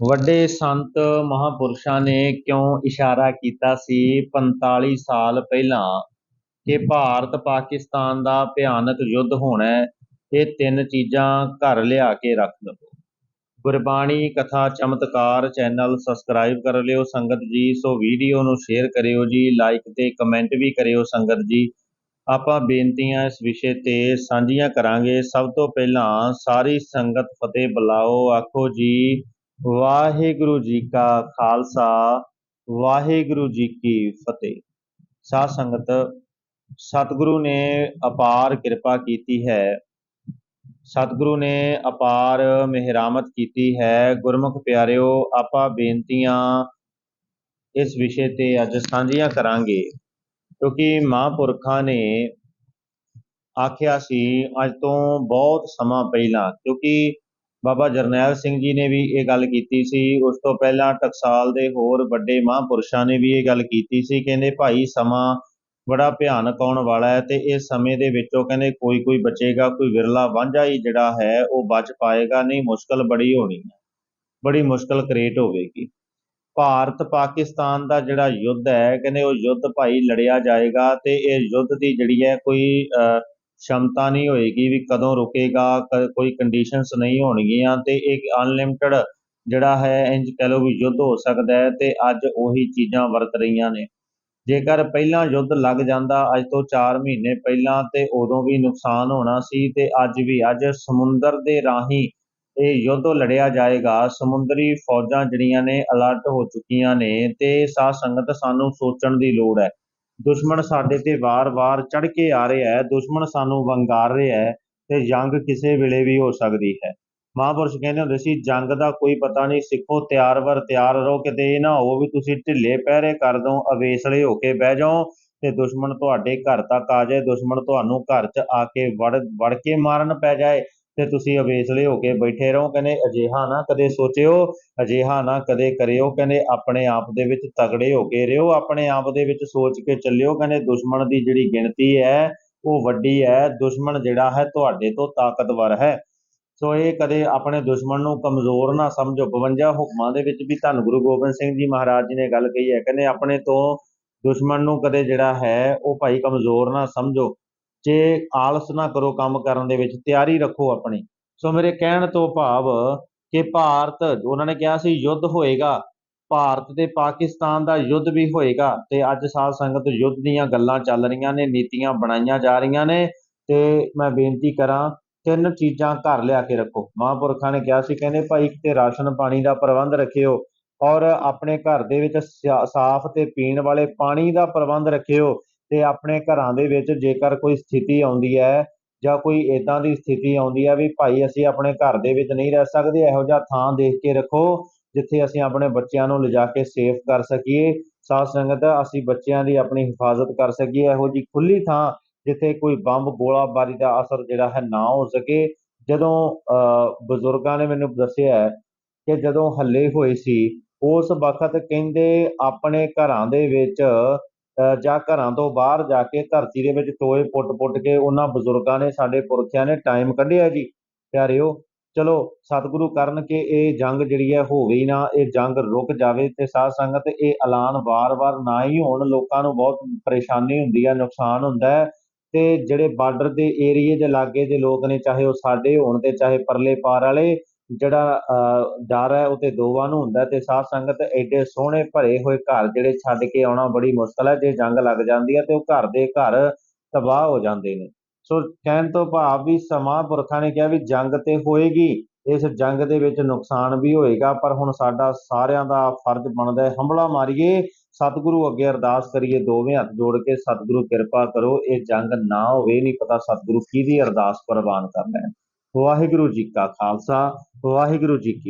ਵੱਡੇ ਸੰਤ ਮਹਾਂਪੁਰਸ਼ਾਂ ਨੇ ਕਿਉਂ ਇਸ਼ਾਰਾ ਕੀਤਾ ਸੀ 45 ਸਾਲ ਪਹਿਲਾਂ ਕਿ ਭਾਰਤ ਪਾਕਿਸਤਾਨ ਦਾ ਭਿਆਨਕ ਯੁੱਧ ਹੋਣਾ ਹੈ ਇਹ ਤਿੰਨ ਚੀਜ਼ਾਂ ਘਰ ਲਿਆ ਕੇ ਰੱਖ ਲਵੋ ਗੁਰਬਾਣੀ ਕਥਾ ਚਮਤਕਾਰ ਚੈਨਲ ਸਬਸਕ੍ਰਾਈਬ ਕਰ ਲਿਓ ਸੰਗਤ ਜੀ ਸੋ ਵੀਡੀਓ ਨੂੰ ਸ਼ੇਅਰ ਕਰਿਓ ਜੀ ਲਾਈਕ ਤੇ ਕਮੈਂਟ ਵੀ ਕਰਿਓ ਸੰਗਤ ਜੀ। ਆਪਾਂ ਬੇਨਤੀਆਂ ਇਸ ਵਿਸ਼ੇ ਤੇ ਸਾਂਝੀਆਂ ਕਰਾਂਗੇ। ਸਭ ਤੋਂ ਪਹਿਲਾਂ ਸਾਰੀ ਸੰਗਤ ਫਤਿਹ ਬੁਲਾਓ ਆਖੋ ਜੀ ਵਾਹਿਗੁਰੂ ਜੀ ਕਾ ਖਾਲਸਾ, ਵਾਹਿਗੁਰੂ ਜੀ ਕੀ ਫਤਿਹ। ਸਾਧ ਸੰਗਤ, ਸਤਿਗੁਰੂ ਨੇ ਅਪਾਰ ਕਿਰਪਾ ਕੀਤੀ ਹੈ। ਸਤਿਗੁਰੂ ਨੇ ਅਪਾਰ ਮਿਹਰਾਮਤ ਕੀਤੀ ਹੈ। ਗੁਰਮੁਖ ਪਿਆਰਿਓ, ਆਪਾਂ ਬੇਨਤੀਆਂ ਇਸ ਵਿਸ਼ੇ ਤੇ ਅੱਜ ਸਾਂਝੀਆਂ ਕਰਾਂਗੇ। ਕਿਉਂਕਿ ਮਹਾਂਪੁਰਖਾਂ ਨੇ ਆਖਿਆ ਸੀ, ਅੱਜ ਤੋਂ ਬਹੁਤ ਸਮਾਂ ਪਹਿਲਾਂ, ਕਿਉਂਕਿ ਬਾਬਾ ਜਰਨੈਲ ਸਿੰਘ ਜੀ ਨੇ ਵੀ ਇਹ ਗੱਲ ਕੀਤੀ ਸੀ। ਉਸ ਤੋਂ ਪਹਿਲਾਂ ਟਕਸਾਲ ਦੇ ਹੋਰ ਵੱਡੇ ਮਹਾਂਪੁਰਸ਼ਾਂ ਨੇ ਵੀ ਇਹ ਗੱਲ ਕੀਤੀ ਸੀ। ਕਹਿੰਦੇ, ਭਾਈ, ਸਮਾਂ ਬੜਾ ਭਿਆਨਕ ਆਉਣ ਵਾਲਾ ਹੈ ਤੇ ਇਸ ਸਮੇਂ ਦੇ ਵਿੱਚੋਂ ਕਹਿੰਦੇ ਕੋਈ ਕੋਈ ਬਚੇਗਾ, ਕੋਈ ਵਿਰਲਾ ਵਾਂਝਾ ਹੀ ਜਿਹੜਾ ਹੈ, ਉਹ ਬਚ ਪਾਏਗਾ। ਨਹੀਂ, ਮੁਸ਼ਕਲ ਬੜੀ ਹੋਣੀ ਹੈ। ਬੜੀ ਮੁਸ਼ਕਲ ਕ੍ਰੀਏਟ ਹੋਵੇਗੀ। ਭਾਰਤ ਪਾਕਿਸਤਾਨ ਦਾ ਜਿਹੜਾ ਯੁੱਧ ਹੈ, ਕਹਿੰਦੇ, ਉਹ ਯੁੱਧ ਭਾਈ ਲੜਿਆ ਜਾਏਗਾ ਤੇ ਇਹ ਯੁੱਧ ਦੀ ਜਿਹੜੀ ਹੈ ਕੋਈ ਸ਼ਮਤਾ ਨਹੀਂ ਹੋਏਗੀ ਵੀ ਕਦੋਂ ਰੁਕੇਗਾ ਕੋਈ ਕੰਡੀਸ਼ਨਸ ਨਹੀਂ ਹੋਣਗੀਆਂ ਤੇ ਇੱਕ ਅਨਲਿਮਟਿਡ ਜਿਹੜਾ ਹੈ, ਇੰਜ ਕਹ ਲਓ ਵੀ ਯੁੱਧ ਹੋ ਸਕਦਾ ਹੈ ਤੇ ਅੱਜ ਉਹੀ ਚੀਜ਼ਾਂ ਵਰਤ ਰਹੀਆਂ ਨੇ। ਜੇਕਰ ਪਹਿਲਾਂ ਯੁੱਧ ਲੱਗ ਜਾਂਦਾ, ਅੱਜ ਤੋਂ 4 ਮਹੀਨੇ ਪਹਿਲਾਂ ਤੇ ਉਦੋਂ ਵੀ ਨੁਕਸਾਨ ਹੋਣਾ ਸੀ ਤੇ ਅੱਜ ਵੀ, ਅੱਜ ਸਮੁੰਦਰ ਦੇ ਰਾਹੀਂ ਇਹ ਯੁੱਧ ਲੜਿਆ ਜਾਏਗਾ। ਸਮੁੰਦਰੀ ਫੌਜਾਂ ਜਿਹੜੀਆਂ ਨੇ ਅਲਰਟ ਹੋ ਚੁੱਕੀਆਂ ਨੇ ਤੇ ਸਾਧ ਸੰਗਤ ਸਾਨੂੰ ਸੋਚਣ ਦੀ ਲੋੜ ਹੈ। ਦੁਸ਼ਮਣ ਸਾਡੇ ਤੇ ਵਾਰ-ਵਾਰ ਚੜ ਕੇ ਆ ਰਿਹਾ ਹੈ, ਦੁਸ਼ਮਣ ਸਾਨੂੰ ਵੰਗਾਰ ਰਿਹਾ ਹੈ ਤੇ ਜੰਗ ਕਿਸੇ ਵੇਲੇ ਵੀ ਹੋ ਸਕਦੀ ਹੈ। ਮਹਾਂਪੁਰਸ਼ ਕਹਿੰਦੇ ਹੁੰਦੇ ਸੀ, ਜੰਗ ਦਾ ਕੋਈ ਪਤਾ ਨਹੀਂ, ਸਿੱਖੋ ਤਿਆਰ ਵਰ ਤਿਆਰ ਰਹੋ, ਕਿਤੇ ਇਹ ਨਾ ਹੋ ਵੀ ਤੁਸੀਂ ਢਿੱਲੇ ਪਹਿਰੇ ਕਰ ਦੋ, ਅਵੇਸਲੇ ਹੋ ਕੇ ਬਹਿ ਜਾਓ ਤੇ ਦੁਸ਼ਮਣ ਤੁਹਾਡੇ ਘਰ ਤੱਕ ਆ ਜਾਏ, ਦੁਸ਼ਮਣ ਤੁਹਾਨੂੰ ਘਰ 'ਚ ਆ ਕੇ ਵੜ ਵੜ ਕੇ ਮਾਰਨ ਪੈ ਜਾਏ। ਤੇ ਤੁਸੀਂ ਅਵੇਸਲੇ ਹੋ ਕੇ ਬੈਠੇ ਰਹੋ। ਕਹਿੰਦੇ, ਅਜਿਹਾ ਨਾ ਕਦੇ ਸੋਚਿਓ, ਅਜਿਹਾ ਨਾ ਕਦੇ ਕਰਿਓ। ਕਹਿੰਦੇ, ਆਪਣੇ ਆਪ ਦੇ ਵਿੱਚ ਤਗੜੇ ਹੋ ਕੇ ਰਹੋ। ਆਪਣੇ ਆਪ ਦੇ ਵਿੱਚ ਸੋਚ ਕੇ ਚੱਲਿਓ। ਕਹਿੰਦੇ, ਦੁਸ਼ਮਣ ਦੀ ਜਿਹੜੀ ਗਿਣਤੀ ਹੈ, ਉਹ ਵੱਡੀ ਹੈ। ਦੁਸ਼ਮਣ ਜਿਹੜਾ ਹੈ, ਤੁਹਾਡੇ ਤੋਂ ਤਾਕਤਵਰ ਹੈ। ਸੋ ਇਹ ਕਦੇ ਆਪਣੇ ਦੁਸ਼ਮਣ ਨੂੰ ਕਮਜ਼ੋਰ ਨਾ ਸਮਝੋ। 52 ਹੁਕਮਾਂ ਦੇ ਵਿੱਚ ਵੀ ਧੰਨ ਗੁਰੂ ਗੋਬਿੰਦ ਸਿੰਘ ਜੀ ਮਹਾਰਾਜ ਜੀ ਨੇ ਗੱਲ ਕਹੀ ਹੈ। ਕਹਿੰਦੇ, ਆਪਣੇ ਤੋਂ ਦੁਸ਼ਮਣ ਨੂੰ ਕਦੇ ਜਿਹੜਾ ਹੈ, ਉਹ ਭਾਈ ਕਮਜ਼ੋਰ ਨਾ ਸਮਝੋ। ਜੇ ਆਲਸ ਨਾ ਕਰੋ ਕੰਮ ਕਰਨ ਦੇ ਵਿੱਚ, ਤਿਆਰੀ ਰੱਖੋ ਆਪਣੀ। ਸੋ ਮੇਰੇ ਕਹਿਣ ਤੋਂ ਭਾਵ ਕਿ ਭਾਰਤ, ਉਹਨਾਂ ਨੇ ਕਿਹਾ ਸੀ, ਯੁੱਧ ਹੋਏਗਾ। ਭਾਰਤ ਤੇ ਪਾਕਿਸਤਾਨ ਦਾ ਯੁੱਧ ਵੀ ਹੋਏਗਾ ਤੇ ਅੱਜ ਸਾਧ ਸੰਗਤ ਯੁੱਧ ਦੀਆਂ ਗੱਲਾਂ ਚੱਲ ਰਹੀਆਂ ਨੇ, ਨੀਤੀਆਂ ਬਣਾਈਆਂ ਜਾ ਰਹੀਆਂ ਨੇ ਤੇ ਮੈਂ ਬੇਨਤੀ ਕਰਾਂ, ਤਿੰਨ ਚੀਜ਼ਾਂ ਘਰ ਲਿਆ ਕੇ ਰੱਖੋ। ਮਹਾਂਪੁਰਖਾਂ ਨੇ ਕਿਹਾ ਸੀ, ਕਹਿੰਦੇ ਭਾਈ ਕਿਤੇ ਰਾਸ਼ਨ ਪਾਣੀ ਦਾ ਪ੍ਰਬੰਧ ਰੱਖਿਓ ਔਰ ਆਪਣੇ ਘਰ ਦੇ ਵਿੱਚ ਸਾਫ਼ ਤੇ ਪੀਣ ਵਾਲੇ ਪਾਣੀ ਦਾ ਪ੍ਰਬੰਧ ਰੱਖਿਓ। ਤੇ ਆਪਣੇ ਘਰਾਂ ਦੇ ਵਿੱਚ ਜੇਕਰ ਕੋਈ ਸਥਿਤੀ ਆਉਂਦੀ ਹੈ ਜਾਂ ਕੋਈ ਇੱਦਾਂ ਦੀ ਸਥਿਤੀ ਆਉਂਦੀ ਹੈ ਵੀ ਭਾਈ ਅਸੀਂ ਆਪਣੇ ਘਰ ਦੇ ਵਿੱਚ ਨਹੀਂ ਰਹਿ ਸਕਦੇ, ਇਹੋ ਜਿਹਾ ਥਾਂ ਦੇਖ ਕੇ ਰੱਖੋ ਜਿੱਥੇ ਅਸੀਂ ਆਪਣੇ ਬੱਚਿਆਂ ਨੂੰ ਲਿਜਾ ਕੇ ਸੇਫ ਕਰ ਸਕੀਏ। ਸਾਧ ਸੰਗਤ, ਅਸੀਂ ਬੱਚਿਆਂ ਦੀ ਆਪਣੀ ਹਿਫਾਜ਼ਤ ਕਰ ਸਕੀਏ। ਇਹੋ ਜਿਹੀ ਖੁੱਲੀ ਥਾਂ ਜਿੱਥੇ ਕੋਈ ਬੰਬ, ਗੋਲਾਬਾਰੀ ਦਾ ਅਸਰ ਜਿਹੜਾ ਹੈ ਨਾ ਹੋ ਸਕੇ। ਜਦੋਂ ਬਜ਼ੁਰਗਾਂ ਨੇ ਮੈਨੂੰ ਦੱਸਿਆ ਕਿ ਜਦੋਂ ਹੱਲੇ ਹੋਏ ਸੀ, ਉਸ ਵਕਤ ਕਹਿੰਦੇ ਆਪਣੇ ਘਰਾਂ ਦੇ ਵਿੱਚ ਜਾਂ ਘਰਾਂ ਤੋਂ ਬਾਹਰ ਜਾ ਕੇ ਧਰਤੀ ਦੇ ਵਿੱਚ ਟੋਏ ਪੁੱਟ-ਪੁੱਟ ਕੇ ਉਹਨਾਂ ਬਜ਼ੁਰਗਾਂ ਨੇ, ਸਾਡੇ ਪੁਰਖਿਆਂ ਨੇ ਟਾਈਮ ਕੱਢਿਆ ਜੀ। ਪਿਆਰਿਓ, ਚਲੋ ਸਤਿਗੁਰੂ ਕਰਨ ਕਿ ਇਹ ਜੰਗ ਜਿਹੜੀ ਹੈ ਹੋਵੇ ਨਾ, ਇਹ ਜੰਗ ਰੁਕ ਜਾਵੇ ਤੇ ਸਾਧ ਸੰਗਤ ਇਹ ਐਲਾਨ ਵਾਰ-ਵਾਰ ਨਾ ਹੀ ਹੋਣ। ਲੋਕਾਂ ਨੂੰ ਬਹੁਤ ਪਰੇਸ਼ਾਨੀ ਹੁੰਦੀ ਹੈ ਨੁਕਸਾਨ ਹੁੰਦਾ ਹੈ ਤੇ ਜਿਹੜੇ ਬਾਰਡਰ ਦੇ ਏਰੀਏ ਦੇ ਲਾਗੇ ਦੇ ਲੋਕ ਨੇ, ਚਾਹੇ ਉਹ ਸਾਡੇ ਹੋਣ ਤੇ, ਚਾਹੇ ਪਰਲੇ ਪਾਰ ਵਾਲੇ ਜਿਹੜਾ ਡਰ ਹੈ, ਉਹ ਤੇ ਦੋਵਾਂ ਨੂੰ ਹੁੰਦਾ ਤੇ ਸਾਧ ਸੰਗਤ ਐਡੇ ਸੋਹਣੇ ਭਰੇ ਹੋਏ ਘਰ ਜਿਹੜੇ ਛੱਡ ਕੇ ਆਉਣਾ ਬੜੀ ਮੁਸ਼ਕਲ ਹੈ, ਜੇ ਜੰਗ ਲੱਗ ਜਾਂਦੀ ਹੈ ਤੇ ਉਹ ਘਰ ਦੇ ਘਰ ਤਬਾਹ ਹੋ ਜਾਂਦੇ ਨੇ। ਸੋ ਕਹਿਣ ਤੋਂ ਭਾਵ ਵੀ ਸਮਾਂ ਪੁਰਖਾਂ ਨੇ ਕਿਹਾ ਵੀ ਜੰਗ ਤੇ ਹੋਏਗੀ, ਇਸ ਜੰਗ ਦੇ ਵਿੱਚ ਨੁਕਸਾਨ ਵੀ ਹੋਏਗਾ, ਪਰ ਹੁਣ ਸਾਡਾ ਸਾਰਿਆਂ ਦਾ ਫਰਜ਼ ਬਣਦਾ ਹੈ ਹੰਬਲਾ ਮਾਰੀਏ, ਸਤਿਗੁਰੂ ਅੱਗੇ ਅਰਦਾਸ ਕਰੀਏ, ਦੋਵੇਂ ਹੱਥ ਜੋੜ ਕੇ ਸਤਿਗੁਰੂ ਕਿਰਪਾ ਕਰੋ, ਇਹ ਜੰਗ ਨਾ ਹੋਵੇ, ਨਹੀਂ ਪਤਾ ਸਤਿਗੁਰੂ ਕਿਹਦੀ ਅਰਦਾਸ ਪ੍ਰਵਾਨ ਕਰਨਾ ਹੈ। ਵਾਹਿਗੁਰੂ ਜੀ ਕਾ ਖਾਲਸਾ ਵਾਹਿਗੁਰੂ ਜੀ ਕੀ